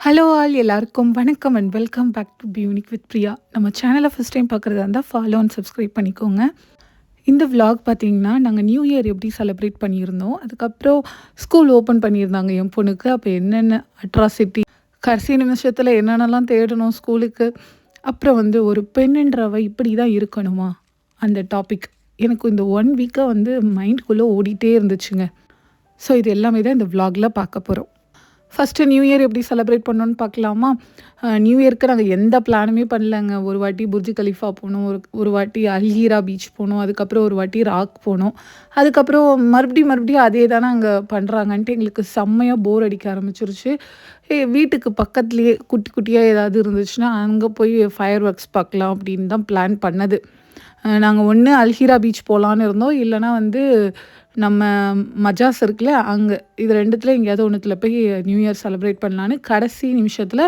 Hello all எல்லாருக்கும் வணக்கம் and welcome back to பியூனிக் வித் பிரியா நம்ம சேனலை ஃபஸ்ட் டைம் பார்க்குறதா இருந்தால் ஃபாலோ அண்ட் சப்ஸ்கிரைப் பண்ணிக்கோங்க. இந்த விலாக் பார்த்தீங்கன்னா நாங்கள் நியூ இயர் எப்படி செலிப்ரேட் பண்ணியிருந்தோம் அதுக்கப்புறம் ஸ்கூல் ஓப்பன் பண்ணியிருந்தாங்க என் பொண்ணுக்கு. அப்போ என்னென்ன அட்ராசிட்டி கடைசி நிமிஷத்தில் என்னென்னலாம் தேடணும் ஸ்கூலுக்கு அப்புறம் வந்து ஒரு பெண்ணுன்றவ இப்படி தான் இருக்கணுமா? அந்த டாபிக் எனக்கு இந்த ஒன் வீக்காக வந்து மைண்ட்குள்ளே ஓடிட்டே இருந்துச்சுங்க. ஸோ இது எல்லாமே தான் இந்த விலாகில் பார்க்க போகிறோம் ஃபஸ்ட்டு நியூ இயர் எப்படி செலிப்ரேட் பண்ணோன்னு பார்க்கலாமா? நியூ இயர்க்கு நாங்கள் எந்த பிளானுமே பண்ணலங்க. ஒரு வாட்டி புர்ஜ் கலிஃபா போனோம் ஒரு ஒரு வாட்டி அல்ஹீரா பீச் போனோம் அதுக்கப்புறம் ஒரு வாட்டி ராக் போனோம். அதுக்கப்புறம் மறுபடியும் மறுபடியும் அதே தானே அங்கே பண்ணுறாங்கன்ட்டு எங்களுக்கு செம்மையாக போர் அடிக்க ஆரம்பிச்சிருச்சு. ஏ வீட்டுக்கு பக்கத்துலேயே குட்டி குட்டியாக ஏதாவது இருந்துச்சுன்னா அங்கே போய் ஃபயர் ஒர்க்ஸ் பார்க்கலாம் அப்படின்னு தான் பிளான் பண்ணது. நாங்கள் ஒன்று அல்ஹீரா பீச் போகலான்னு இருந்தோம். இல்லைனா வந்து நம்ம மஜாஸ் இருக்குல்ல அங்கே இது ரெண்டுத்தில் எங்கேயாவது ஒன்றுத்தில் போய் நியூ இயர் செலிப்ரேட் பண்ணலான்னு கடைசி நிமிஷத்தில்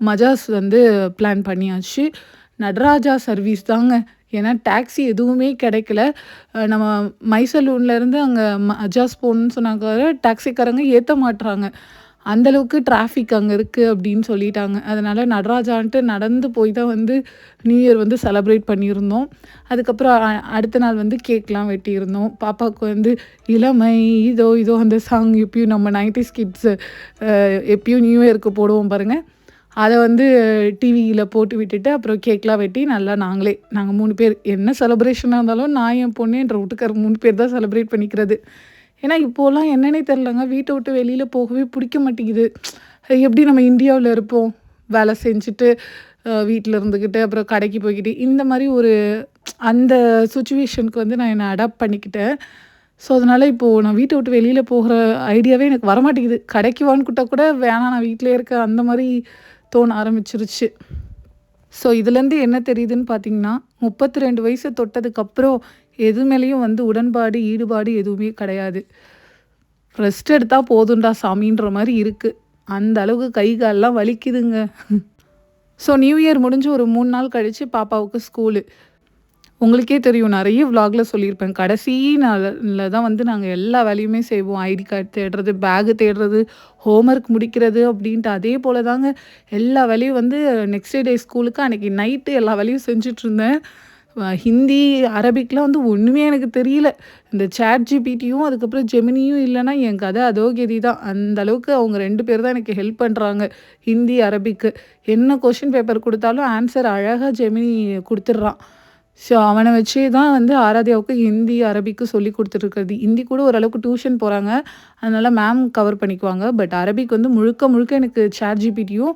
மஜாஸ் வந்து பிளான் பண்ணியாச்சு. நடராஜா சர்வீஸ் தாங்க. ஏன்னா டாக்ஸி எதுவுமே கிடைக்கல. நம்ம மைசலூன்லேருந்து அங்கே மஜாஸ் போகணுன்னு சொன்னாக்கார டாக்ஸிக்காரங்க ஏற்ற மாட்டுறாங்க அந்தளவுக்கு டிராஃபிக் அங்கே இருக்குது அப்படின்னு சொல்லிட்டாங்க. அதனால் நடராஜான்ட்டு நடந்து போய் தான் வந்து நியூ இயர் வந்து செலப்ரேட் பண்ணியிருந்தோம். அதுக்கப்புறம் அடுத்த நாள் வந்து கேக்லாம் வெட்டியிருந்தோம். பாப்பாவுக்கு வந்து இளமை இதோ இதோ அந்த சாங் எப்பயும் நம்ம நைன்டி கிட்ஸு எப்பயும் நியூ இயருக்கு போடுவோம் பாருங்கள் அதை வந்து டிவியில் போட்டு விட்டுட்டு அப்புறம் கேக்லாம் வெட்டி நல்லா நாங்களே நாங்கள் மூணு பேர். என்ன செலப்ரேஷனாக இருந்தாலும் நான் என் பொண்ணு என்ற வீட்டுக்கார மூணு பேர் தான் செலப்ரேட் பண்ணிக்கிறது. ஏன்னா இப்போலாம் என்னன்னே தெரிலங்க வீட்டை விட்டு வெளியில் போகவே பிடிக்க மாட்டேங்குது. எப்படி நம்ம இந்தியாவில் இருப்போம்? வேலை செஞ்சுட்டு வீட்டில் இருந்துக்கிட்டு அப்புறம் கடைக்கு போய்க்கிட்டு இந்த மாதிரி ஒரு அந்த சுச்சுவேஷனுக்கு வந்து நான் என்னை அடாப்ட் பண்ணிக்கிட்டேன். ஸோ அதனால் இப்போது நான் வீட்டை விட்டு வெளியில் போகிற ஐடியாவே எனக்கு வரமாட்டேங்குது. கடைக்கு வான்னு கூட வேணாம் நான் வீட்டிலே இருக்க அந்த மாதிரி தோண ஆரம்பிச்சிருச்சு. ஸோ இதுலேருந்து என்ன தெரியுதுன்னு பார்த்தீங்கன்னா முப்பத்தி ரெண்டு வயசு தொட்டதுக்கப்புறம் எது மேலேயும் வந்து உடன்பாடு ஈடுபாடு எதுவுமே கிடையாது. ரெஸ்ட் எடுத்தால் போதும்டா சாமின்ற மாதிரி இருக்குது அந்த அளவுக்கு கை கால்லாம் வலிக்குதுங்க. ஸோ நியூ இயர் முடிஞ்சு ஒரு மூணு நாள் கழித்து பாப்பாவுக்கு ஸ்கூலு உங்களுக்கே தெரியும் நிறைய விலாகில் சொல்லியிருப்பேன். கடைசி நாளில் தான் வந்து நாங்கள் எல்லா வேலையுமே செய்வோம். ஐடி கார்டு தேடுறது பேகு தேடுறது ஹோம்ஒர்க் முடிக்கிறது அப்படின்ட்டு. அதே போல் தாங்க எல்லா வேலையும் வந்து நெக்ஸ்ட் டே ஸ்கூலுக்கு அன்றைக்கி நைட்டு எல்லா வேலையும் செஞ்சிட்ருந்தேன் ஹிந்தி அரபிக்லாம் வந்து ஒன்றுமே எனக்கு தெரியல. இந்த சேட் ஜிபிடியும் அதுக்கப்புறம் ஜெமினியும் இல்லைன்னா என் கதை அதோ கெதி தான். அந்த அளவுக்கு அவங்க ரெண்டு பேர் தான் எனக்கு ஹெல்ப் பண்ணுறாங்க ஹிந்தி அரபிக்கு. என்ன கொஷின் பேப்பர் கொடுத்தாலும் ஆன்சர் அழகாக ஜெமினி கொடுத்துட்றான். ஸோ அவனை வச்சே தான் வந்து ஆராத்யாவுக்கு ஹிந்தி அரபிக்கு சொல்லி கொடுத்துட்ருக்கிறது ஹிந்தி கூட ஓரளவுக்கு டியூஷன் போகிறாங்க அதனால் மேம் கவர் பண்ணிக்குவாங்க. பட் அரபிக் வந்து முழுக்க முழுக்க எனக்கு சேட் ஜிபிடியும்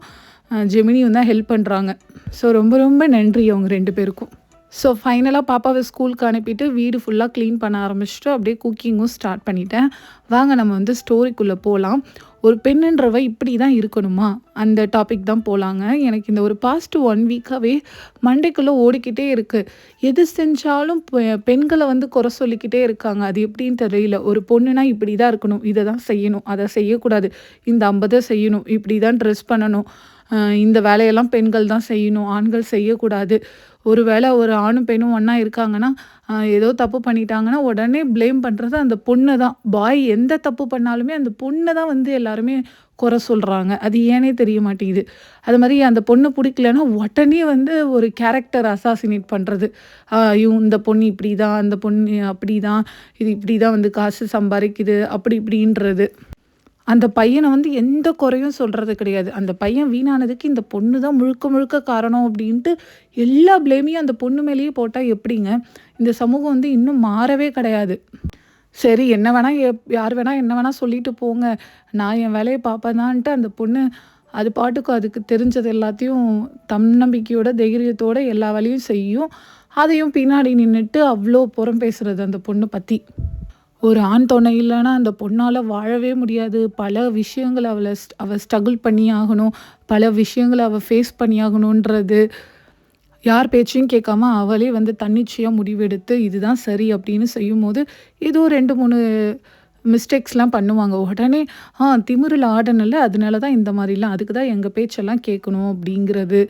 ஜெமினியும் தான் ஹெல்ப் பண்ணுறாங்க ஸோ ரொம்ப ரொம்ப நன்றி அவங்க ரெண்டு பேருக்கும். ஸோ ஃபைனலாக பாப்பாவை ஸ்கூலுக்கு அனுப்பிட்டு வீடு ஃபுல்லாக க்ளீன் பண்ண ஆரம்பிச்சுட்டு அப்படியே குக்கிங்கும் ஸ்டார்ட் பண்ணிட்டேன். வாங்க நம்ம வந்து ஸ்டோரிக்குள்ளே போகலாம் ஒரு பெண்ணுன்றவ இப்படி தான் இருக்கணுமா? அந்த டாபிக் தான் போகலாங்க எனக்கு இந்த ஒரு பாஸ்ட் ஒன் வீக்காகவே மண்டைக்குள்ளே ஓடிக்கிட்டே இருக்குது எது செஞ்சாலும் பெ- பெண்களை வந்து குறை சொல்லிக்கிட்டே இருக்காங்க. அது எப்படின்னு தெரியல. ஒரு பொண்ணுனா இப்படி தான் இருக்கணும். இதை தான் செய்யணும். அதை செய்யக்கூடாது. இந்த ஐம்பதை செய்யணும். இப்படி தான் ட்ரெஸ் பண்ணணும் இந்த வேலையெல்லாம் பெண்கள் தான் செய்யணும். ஆண்கள் செய்யக்கூடாது. ஒரு வேளை ஒரு ஆணும் பெண்ணும் ஒன்றா இருக்காங்கன்னா ஏதோ தப்பு பண்ணிட்டாங்கன்னா உடனே ப்ளேம் பண்ணுறது அந்த பொண்ணு தான் பாய் எந்த தப்பு பண்ணாலுமே அந்த பொண்ணை தான் வந்து எல்லாருமே குறை சொல்கிறாங்க அது ஏனே தெரிய மாட்டேங்குது. அது மாதிரி அந்த பொண்ணு பிடிக்கலன்னா உடனே வந்து ஒரு கேரக்டர் அசாசினேட் பண்ணுறது ஐயோ இந்த பொண்ணு இப்படி தான் அந்த பொண்ணு அப்படி தான் இது இப்படி தான் வந்து காசு சம்பாதிக்குது அப்படி இப்படின்றது. அந்த பையனை வந்து எந்த குறையும் சொல்கிறது கிடையாது. அந்த பையன் வீணானதுக்கு இந்த பொண்ணு தான் முழுக்க முழுக்க காரணம் அப்படின்ட்டு எல்லா ப்ளேமையும் அந்த பொண்ணு மேலேயே போட்டால் எப்படிங்க? இந்த சமூகம் வந்து இன்னும் மாறவே கிடையாது. சரி என்ன வேணால் எப் யார் வேணால் என்ன வேணால் சொல்லிட்டு போங்க. நான் என் வேலையை பார்ப்பேனான்ட்டு அந்த பொண்ணு அது பாட்டுக்கு அதுக்கு தெரிஞ்சது எல்லாத்தையும் தன்னம்பிக்கையோட தைரியத்தோட எல்லா வேலையும் செய்யும். அதையும் பின்னாடி நின்றுட்டு அவ்வளோ புறம் பேசுகிறது அந்த பொண்ணு பற்றி ஒரு ஆண் துணை இல்லைன்னா அந்த பொண்ணால் வாழவே முடியாது. பல விஷயங்களை அவளை அவள் ஸ்ட்ரகிள் பண்ணி ஆகணும். பல விஷயங்களை அவள் ஃபேஸ் பண்ணி ஆகணுன்றது யார் பேச்சையும் கேட்காம அவளே வந்து தன்னிச்சையாக முடிவெடுத்து இதுதான் சரி அப்படின்னு செய்யும்போது ஏதோ ரெண்டு மூணு மிஸ்டேக்ஸ்லாம் பண்ணுவாங்க. உடனே ஆ திமிரில் ஆடனில்ல அதனால தான் இந்த மாதிரிலாம் அதுக்கு தான் எங்கள் பேச்செல்லாம் கேட்கணும் அப்படிங்கிறது.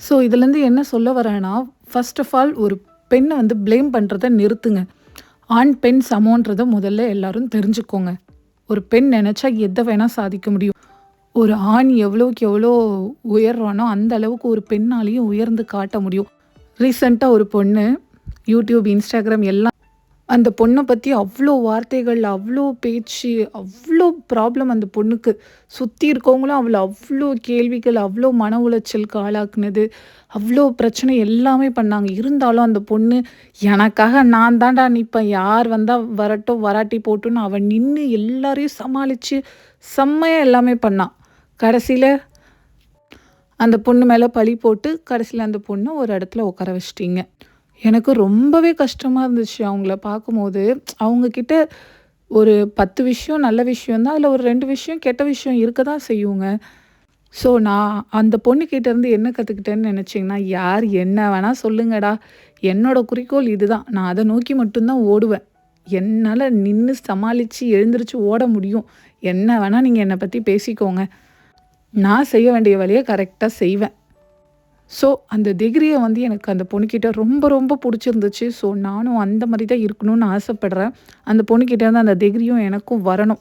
ஸோ இதுலேருந்து என்ன சொல்ல வரேன்னா ஃபர்ஸ்ட் ஆஃப் ஆல் ஒரு பெண்ணை வந்து ப்ளேம் பண்ணுறத நிறுத்துங்க. ஆண் பெண் சமோன்றதை முதல்ல எல்லாரும் தெரிஞ்சுக்கோங்க. ஒரு பெண் நினச்சா எதை வேணால் சாதிக்க முடியும். ஒரு ஆண் எவ்வளோக்கு எவ்வளோ உயர்றானோ அந்த அளவுக்கு ஒரு பெண்ணாலையும் உயர்ந்து காட்ட முடியும். ரீசண்டாக ஒரு பொண்ணு யூடியூப் இன்ஸ்டாகிராம் எல்லாம் அந்த பொண்ணை பற்றி அவ்வளோ வார்த்தைகள் அவ்வளோ பேச்சு அவ்வளோ ப்ராப்ளம் அந்த பொண்ணுக்கு. சுற்றி இருக்கவங்களும் அவளை அவ்வளோ கேள்விகள் அவ்வளோ மன உளைச்சலுக்கு ஆளாக்குனது. அவ்வளோ பிரச்சனை எல்லாமே பண்ணாங்க. இருந்தாலும் அந்த பொண்ணு எனக்காக நான் தான்டா நிற்பேன் யார் வந்தால் வரட்டும் வராட்டி போட்டுன்னு அவன் நின்று எல்லாரையும் சமாளித்து செம்மையாக எல்லாமே பண்ணான் கடைசியில் அந்த பொண்ணு மேலே பழி போட்டு கடைசியில் அந்த பொண்ணை ஒரு இடத்துல உட்கார வச்சிட்டிங்க. எனக்கு ரொம்பவே கஷ்டமாக இருந்துச்சு அவங்கள பார்க்கும்போது. அவங்கக்கிட்ட ஒரு பத்து விஷயம் நல்ல விஷயம் தான் அதில் ஒரு ரெண்டு விஷயம் கெட்ட விஷயம் இருக்க தான் செய்யுங்க. ஸோ நான் அந்த பொண்ணுக்கிட்டேருந்து என்ன கற்றுக்கிட்டேன்னு நினச்சிங்கன்னா யார் என்ன வேணால் சொல்லுங்கடா. என்னோடய குறிக்கோள் இதுதான். நான் அதை நோக்கி மட்டும்தான் ஓடுவேன். என்னால் நின்று சமாளித்து எழுந்திரிச்சு ஓட முடியும். என்ன வேணால் நீங்கள் என்னை பற்றி பேசிக்கோங்க. நான் செய்ய வேண்டிய வழியை கரெக்டாக செய்வேன். ஸோ அந்த டிகிரியை வந்து எனக்கு அந்த பொண்ணுக்கிட்ட ரொம்ப ரொம்ப பிடிச்சிருந்துச்சு. ஸோ நானும் அந்த மாதிரி தான் இருக்கணும்னு ஆசைப்பட்றேன். அந்த பொண்ணுக்கிட்ட இருந்து அந்த டிகிரியும் எனக்கும் வரணும்.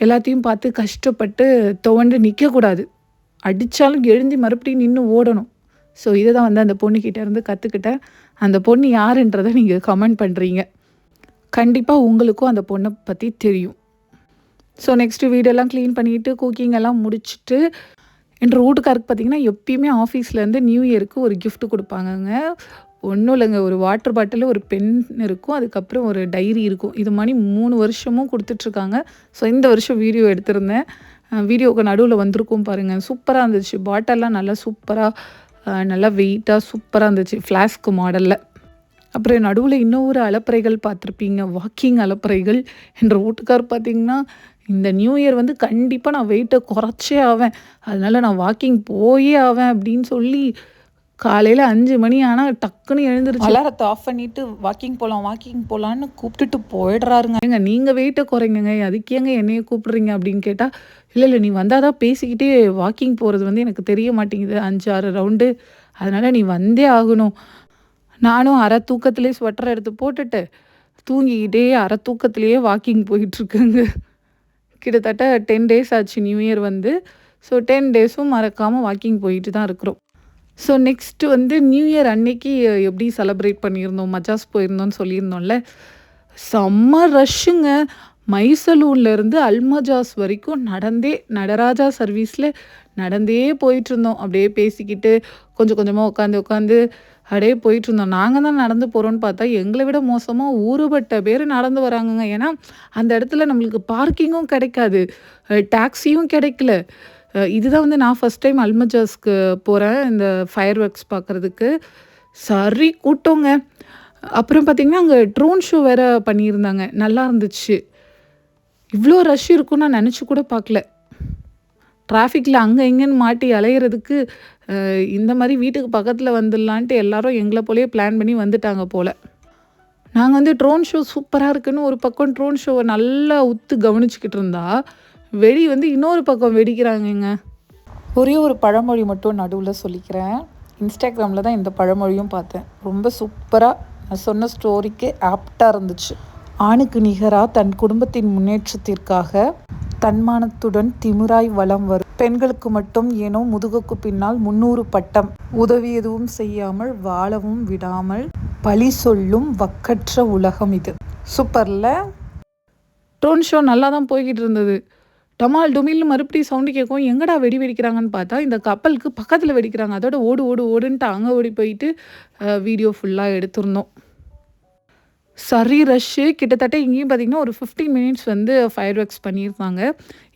எல்லாத்தையும் பார்த்து கஷ்டப்பட்டு துவண்டு நிற்கக்கூடாது அடித்தாலும் எழுந்தி மறுபடியும் நின்று ஓடணும். ஸோ இதை தான் வந்து அந்த பொண்ணுக்கிட்ட இருந்து கற்றுக்கிட்டேன் அந்த பொண்ணு யாருன்றதை நீங்கள் கமெண்ட் பண்ணுறீங்க கண்டிப்பாக உங்களுக்கும் அந்த பொண்ணை பற்றி தெரியும். ஸோ நெக்ஸ்ட்டு வீடெல்லாம் க்ளீன் பண்ணிவிட்டு குக்கிங் எல்லாம் முடிச்சுட்டு என்ற வீட்டுக்காருக்கு பார்த்தீங்கன்னா எப்பயுமே ஆஃபீஸ்லேருந்து நியூ இயருக்கு ஒரு கிஃப்ட் கொடுப்பாங்கங்க. ஒன்றும் இல்லைங்க. ஒரு வாட்டர் பாட்டில் ஒரு பென் இருக்கும். அதுக்கப்புறம் ஒரு டைரி இருக்கும். இது மாதிரி மூணு வருஷமும் கொடுத்துட்ருக்காங்க. ஸோ இந்த வருஷம் வீடியோ எடுத்திருந்தேன். வீடியோவுக்கு நடுவில் வந்திருக்கும் பாருங்கள் சூப்பராக இருந்துச்சு. பாட்டெல்லாம் நல்லா சூப்பராக நல்லா வெயிட்டாக சூப்பராக இருந்துச்சு. ஃப்ளாஸ்க் மாடலில் அப்புறம் நடுவில் இன்னொரு அலப்பறைகள் பார்த்துருப்பீங்க. வாக்கிங் அலப்பறைகள் என்ற வீட்டுக்கார் பார்த்தீங்கன்னா இந்த நியூ இயர் வந்து கண்டிப்பாக நான் வெயிட்டை குறைச்சே ஆவேன். அதனால நான் வாக்கிங் போயே ஆவேன் அப்படின்னு சொல்லி காலையில் அஞ்சு மணி ஆனால் டக்குன்னு எழுந்திருச்சு. அலாரத்தை ஆஃப் பண்ணிட்டு வாக்கிங் போகலாம் வாக்கிங் போகலான்னு கூப்பிட்டுட்டு போயிடுறாருங்க. ஏங்க நீங்கள் வெயிட்டை குறைங்க அதுக்கு ஏங்க என்னைய கூப்பிடுறீங்க அப்படின்னு கேட்டால் இல்லை இல்லை நீ வந்தால் தான் பேசிக்கிட்டே வாக்கிங் போகிறது வந்து எனக்கு தெரிய மாட்டேங்குது. அஞ்சு ஆறு ரவுண்டு அதனால் நீ வந்தே ஆகணும். நானும் அரை தூக்கத்திலே ஸ்வெட்டர் எடுத்து போட்டுட்டு தூங்கிக்கிட்டே அரை தூக்கத்திலேயே வாக்கிங் போயிட்டுருக்குங்க கிட்டத்தட்ட டென் டேஸ் ஆச்சு நியூ இயர் வந்து. ஸோ டென் டேஸும் மறக்காமல் வாக்கிங் போயிட்டு தான் இருக்கிறோம். ஸோ நெக்ஸ்ட் வந்து நியூ இயர் அன்னைக்கு எப்படி செலப்ரேட் பண்ணியிருந்தோம் மஜாஸ் போயிருந்தோம்னு சொல்லியிருந்தோம்ல. செம்ம ரஷ்ஷுங்க மைசலூன்லேருந்து அல்மஜாஸ் வரைக்கும் நடந்தே நடராஜா சர்வீஸில் நடந்தே போயிட்டுருந்தோம் அப்படியே பேசிக்கிட்டு கொஞ்சம் கொஞ்சமாக உட்காந்து உட்காந்து அப்படியே போயிட்டு இருந்தோம் நாங்கள் தான் நடந்து போகிறோம்னு பார்த்தா எங்களை விட மோசமாக ஊறுபட்ட பேர் நடந்து வராங்கங்க. ஏன்னா அந்த இடத்துல நம்மளுக்கு பார்க்கிங்கும் கிடைக்காது. டாக்ஸியும் கிடைக்கல. இதுதான் வந்து நான் ஃபஸ்ட் டைம் அல்மஜாஸ்க்கு போகிறேன் இந்த ஃபயர் ஒர்க்ஸ் பார்க்குறதுக்கு. சரி கூட்டங்க. அப்புறம் பார்த்திங்கன்னா அங்கே ட்ரோன் ஷோ வேறு பண்ணியிருந்தாங்க. நல்லா இருந்துச்சு. இவ்வளோ ரஷ் இருக்கும்னு நான் நினச்சி கூட பார்க்கல. டிராஃபிக்கில் அங்கே இங்கேன்னு மாட்டி அலையிறதுக்கு இந்த மாதிரி வீட்டுக்கு பக்கத்தில் வந்துடலான்ட்டு எல்லாரும் எங்களை போலேயே பிளான் பண்ணி வந்துட்டாங்க போல். நாங்கள் வந்து ட்ரோன் ஷோ சூப்பராக இருக்குன்னு ஒரு பக்கம் ட்ரோன் ஷோவை நல்லா உத்து கவனிச்சுக்கிட்டு இருந்தா வெடி வந்து இன்னொரு பக்கம் வெடிக்கிறாங்கங்க. ஒரே ஒரு பழமொழி மட்டும் நடுவில் சொல்லிக்கிறேன். இன்ஸ்டாகிராமில் தான் இந்த பழமொழியும் பார்த்தேன். ரொம்ப சூப்பராக நான் சொன்ன ஸ்டோரிக்கு ஆப்டாக இருந்துச்சு. ஆணுக்கு நிகராக தன் குடும்பத்தின் முன்னேற்றத்திற்காக தன்மானத்துடன் திமிராய் வலம் வரும். பெண்களுக்கு மட்டும் ஏனோ முதுகுக்கு பின்னால் முன்னூறு பட்டம். உதவி எதுவும் செய்யாமல் வாழவும் விடாமல் பழி சொல்லும் வக்கற்ற உலகம் இது. சூப்பர்ல. ட்ரோன் ஷோ நல்லா தான் போய்கிட்டு இருந்தது. டமால் டுமில்னு மறுபடியும் சவுண்டு கேட்கும் எங்கடா வெடி வெடிக்கிறாங்கன்னு பார்த்தா இந்த கப்பலுக்கு பக்கத்தில் வெடிக்கிறாங்க. அதோட ஓடு ஓடு ஓடுன்ட்டு அங்கே ஓடி போயிட்டு வீடியோ ஃபுல்லாக எடுத்திருந்தோம். சரி ரஷ்ஷு கிட்டத்தட்ட இங்கேயும் பார்த்தீங்கன்னா ஒரு ஃபிஃப்டீன் மினிட்ஸ் வந்து ஃபயர் ஒர்க்ஸ் பண்ணியிருந்தாங்க.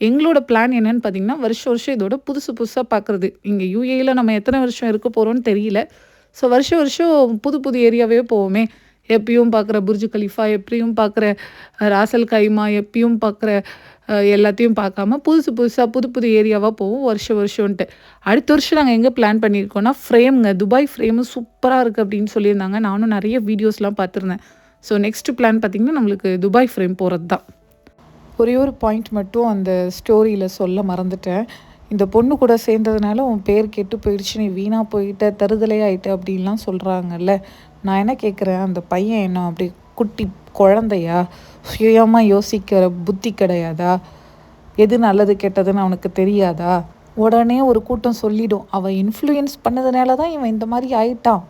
எங்களோட பிளான் என்னென்னு பார்த்தீங்கன்னா வருஷம் வருஷம் இதோட புதுசு புதுசாக பார்க்குறது இங்கே யூஏயில் நம்ம எத்தனை வருஷம் இருக்க போகிறோம்னு தெரியல. ஸோ வருஷம் வருஷம் புது புது ஏரியாவே போவோமே. எப்பயும் பார்க்குற புர்ஜு கலிஃபா எப்பயும் பார்க்குற ராசல் கைமா எப்பயும் பார்க்குற எல்லாத்தையும் பார்க்காம புதுசு புதுசாக புது புது ஏரியாவாக போவோம் வருஷம் வருஷம்ன்ட்டு. அடுத்த வருஷம் நாங்கள் எங்கே பிளான் பண்ணியிருக்கோம்னா ஃப்ரேம்ங்க துபாய் ஃப்ரேமு சூப்பராக இருக்குது அப்படின்னு சொல்லியிருந்தாங்க. நானும் நிறைய வீடியோஸ்லாம் பார்த்துருந்தேன். ஸோ நெக்ஸ்ட் பிளான் பார்த்திங்கன்னா நம்மளுக்கு துபாய் ஃப்ரேம் போகிறது தான் ஒரே ஒரு பாயிண்ட் மட்டும் அந்த ஸ்டோரியில் சொல்ல மறந்துட்டேன். இந்த பொண்ணு கூட சேர்ந்ததுனால உன் பேர் கெட்டு போயிடுச்சு நீ வீணாக போயிட்ட தருதலை ஆயிட்ட அப்படின்லாம் சொல்கிறாங்கல்ல நான் என்ன கேட்குறேன் அந்த பையன் என்ன அப்படி குட்டி குழந்தையா? சுயமாக யோசிக்கிற புத்தி கிடையாதா? எது நல்லது கெட்டதுன்னு அவனுக்கு தெரியாதா? உடனே ஒரு கூட்டம் சொல்லிடும். அவன் இன்ஃப்ளூயன்ஸ் பண்ணதுனால தான் இவன் இந்த மாதிரி ஆயிட்டான்.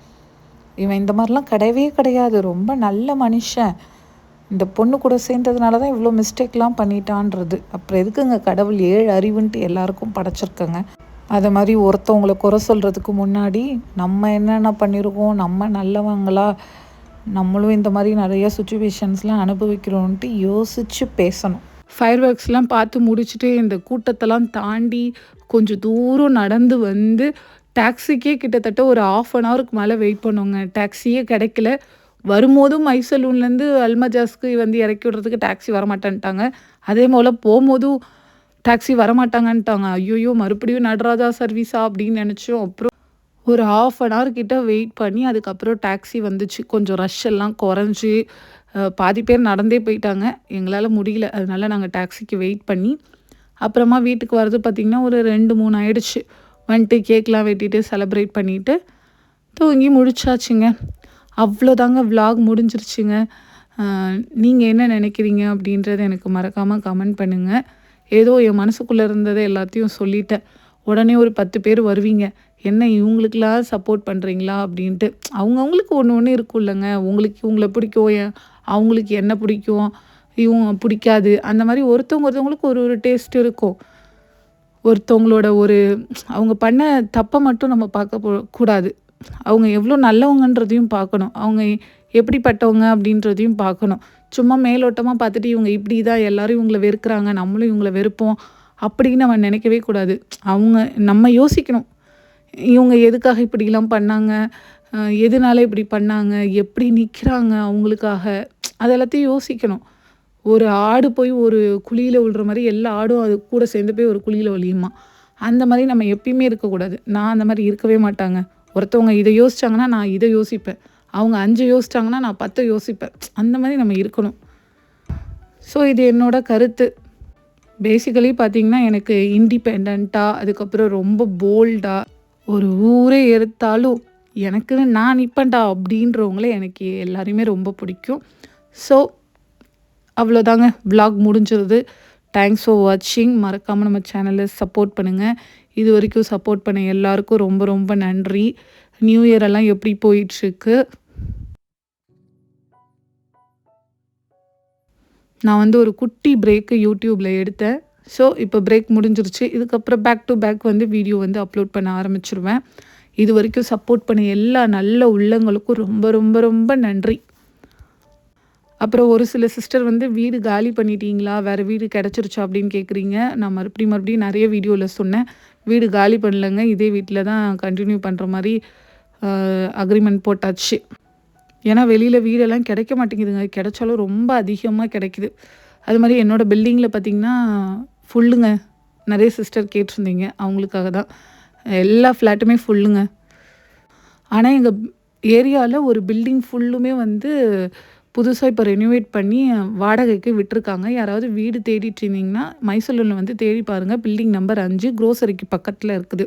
இவன் இந்த மாதிரிலாம் கிடையவே கிடையாது. ரொம்ப நல்ல மனுஷன். இந்த பொண்ணு கூட சேர்ந்ததுனால தான் இவ்வளோ மிஸ்டேக்லாம் பண்ணிட்டான்றது. அப்புறம் எதுக்குங்க கடவுள் ஏழு அறிவுன்ட்டு எல்லாருக்கும் படைச்சிருக்கங்க. அதை மாதிரி ஒருத்தவங்களை குறை சொல்கிறதுக்கு முன்னாடி நம்ம என்னென்ன பண்ணியிருக்கோம் நம்ம நல்லவங்களா நம்மளும் இந்த மாதிரி நிறைய சுச்சுவேஷன்ஸ்லாம் அனுபவிக்கிறோன்ட்டு யோசித்து பேசணும். ஃபயர் ஒர்க்ஸ்லாம் பார்த்து முடிச்சுட்டு இந்த கூட்டத்தெல்லாம் தாண்டி கொஞ்சம் தூரம் நடந்து வந்து டாக்ஸிக்கே கிட்டத்தட்ட ஒரு ஆஃப் அன் ஹவருக்கு மேலே வெயிட் பண்ணுவோங்க. டாக்ஸியே கிடைக்கல. வரும்போதும் மைசலூன்லேருந்து அல்மஜாஸ்க்கு வந்து இறக்கி விடுறதுக்கு டாக்ஸி வரமாட்டேன்ட்டாங்க. அதே போல் போகும்போதும் டாக்ஸி வரமாட்டாங்கன்ட்டாங்க. ஐயோயோ மறுபடியும் நடராஜா சர்வீஸா அப்படின்னு நினச்சோம். அப்புறம் ஒரு ஆஃப் அன் ஹவர் கிட்ட வெயிட் பண்ணி அதுக்கப்புறம் டாக்ஸி வந்துச்சு. கொஞ்சம் ரஷ் எல்லாம் குறைஞ்சி பாதி பேர் நடந்தே போயிட்டாங்க. எங்களால் முடியல. அதனால நாங்கள் டாக்ஸிக்கு வெயிட் பண்ணி அப்புறமா வீட்டுக்கு வர்றது பார்த்திங்கன்னா ஒரு ரெண்டு மூணு ஆயிடுச்சு. வந்துட்டு கேக்லாம் வெட்டிட்டு செலப்ரேட் பண்ணிவிட்டு தூங்கி முடிச்சாச்சுங்க. அவ்வளோதாங்க விலாக் முடிஞ்சிருச்சுங்க. நீங்கள் என்ன நினைக்கிறீங்க அப்படின்றத எனக்கு மறக்காமல் கமெண்ட் பண்ணுங்கள் ஏதோ என் மனசுக்குள்ளே இருந்ததை எல்லாத்தையும் சொல்லிட்டேன். உடனே ஒரு பத்து பேர் வருவீங்க. என்ன இவங்களுக்கெல்லாம் சப்போர்ட் பண்ணுறீங்களா அப்படின்ட்டு. அவங்கவுங்களுக்கு ஒன்று ஒன்று இருக்கும் இல்லைங்க உங்களுக்கு இவங்களை பிடிக்கும். ஏன் அவங்களுக்கு என்ன பிடிக்கும்? இவங்க பிடிக்காது. அந்த மாதிரி ஒருத்தவங்க ஒருத்தவங்களுக்கு ஒரு ஒரு டேஸ்ட் இருக்கும். ஒருத்தவங்களோட ஒரு அவங்க பண்ண தப்பை மட்டும் நம்ம பார்க்க போ கூடாது. அவங்க எவ்வளோ நல்லவங்கன்றதையும் பார்க்கணும். அவங்க எப்படிப்பட்டவங்க அப்படின்றதையும் பார்க்கணும். சும்மா மேலோட்டமாக பார்த்துட்டு இவங்க இப்படி தான் எல்லோரும் இவங்களை வெறுக்கிறாங்க நம்மளும் இவங்கள வெறுப்போம் அப்படின்னு நம்ம நினைக்கவே கூடாது. அவங்க நம்ம யோசிக்கணும். இவங்க எதுக்காக இப்படிலாம் பண்ணாங்க? எதனால இப்படி பண்ணாங்க? எப்படி நிற்கிறாங்க அவங்களுக்காக? அதெல்லாத்தையும் யோசிக்கணும். ஒரு ஆடு போய் ஒரு குழியில் விழுற மாதிரி எல்லா ஆடும் அது கூட சேர்ந்து போய் ஒரு குழியில் ஒழியுமா அந்த மாதிரி நம்ம எப்பயுமே இருக்கக்கூடாது நான் அந்த மாதிரி இருக்கவே மாட்டாங்க. ஒருத்தவங்க இதை யோசிச்சாங்கன்னா நான் இதை யோசிப்பேன். அவங்க அஞ்சு யோசிச்சாங்கன்னா நான் பத்து யோசிப்பேன். அந்த மாதிரி நம்ம இருக்கணும். ஸோ இது என்னோட கருத்து. பேசிக்கலி பார்த்திங்கன்னா எனக்கு இண்டிபெண்ட்டாக அதுக்கப்புறம் ரொம்ப போல்டாக ஒரு ஊரே எடுத்தாலும் எனக்குன்னு நான் நிற்பேன்டா அப்படின்றவங்களே எனக்கு எல்லாரையுமே ரொம்ப பிடிக்கும். ஸோ அவ்வளோதாங்க விலாக் முடிஞ்சிருது தேங்க்ஸ் ஃபார் வாட்சிங் மறக்காமல் நம்ம சேனலை சப்போர்ட் பண்ணுங்கள் இது வரைக்கும் சப்போர்ட் பண்ண எல்லாருக்கும் ரொம்ப ரொம்ப நன்றி. நியூ இயரெல்லாம் எப்படி போயிட்டுருக்கு? நான் வந்து ஒரு குட்டி பிரேக்கு யூடியூப்பில் எடுத்தேன். ஸோ இப்போ பிரேக் முடிஞ்சிருச்சு. இதுக்கப்புறம் பேக் டு பேக் வந்து வீடியோ வந்து அப்லோட் பண்ண ஆரம்பிச்சிருவேன். இது வரைக்கும் சப்போர்ட் பண்ண எல்லா நல்ல உள்ளங்களுக்கும் ரொம்ப ரொம்ப ரொம்ப நன்றி. அப்புறம் ஒரு சில சிஸ்டர் வந்து வீடு காலி பண்ணிட்டீங்களா? வேறு வீடு கிடச்சிருச்சா? அப்படின்னு கேட்குறீங்க நான் மறுபடியும் மறுபடியும் நிறைய வீடியோவில் சொன்னேன். வீடு காலி பண்ணலங்க. இதே வீட்டில் தான் கண்டினியூ பண்ணுற மாதிரி அக்ரிமெண்ட் போட்டாச்சு. ஏன்னா வெளியில் வீடெல்லாம் கிடைக்க மாட்டேங்குதுங்க. கிடைச்சாலும் ரொம்ப அதிகமாக கிடைக்குது. அது மாதிரி என்னோடய பில்டிங்கில் பார்த்திங்கன்னா ஃபுல்லுங்க நிறைய சிஸ்டர் கேட்டிருந்தீங்க. அவங்களுக்காக தான். எல்லா ஃப்ளாட்டுமே ஃபுல்லுங்க ஆனால் எங்கள் ஏரியாவில் ஒரு பில்டிங் ஃபுல்லுமே வந்து புதுசாக இப்போ ரெனிவேட் பண்ணி வாடகைக்கு விட்டுருக்காங்க. யாராவது வீடு தேடிட்டு இருந்தீங்கன்னா மைசூரில் வந்து தேடி பாருங்கள் பில்டிங் நம்பர் அஞ்சு க்ரோசரிக்கு பக்கத்தில் இருக்குது.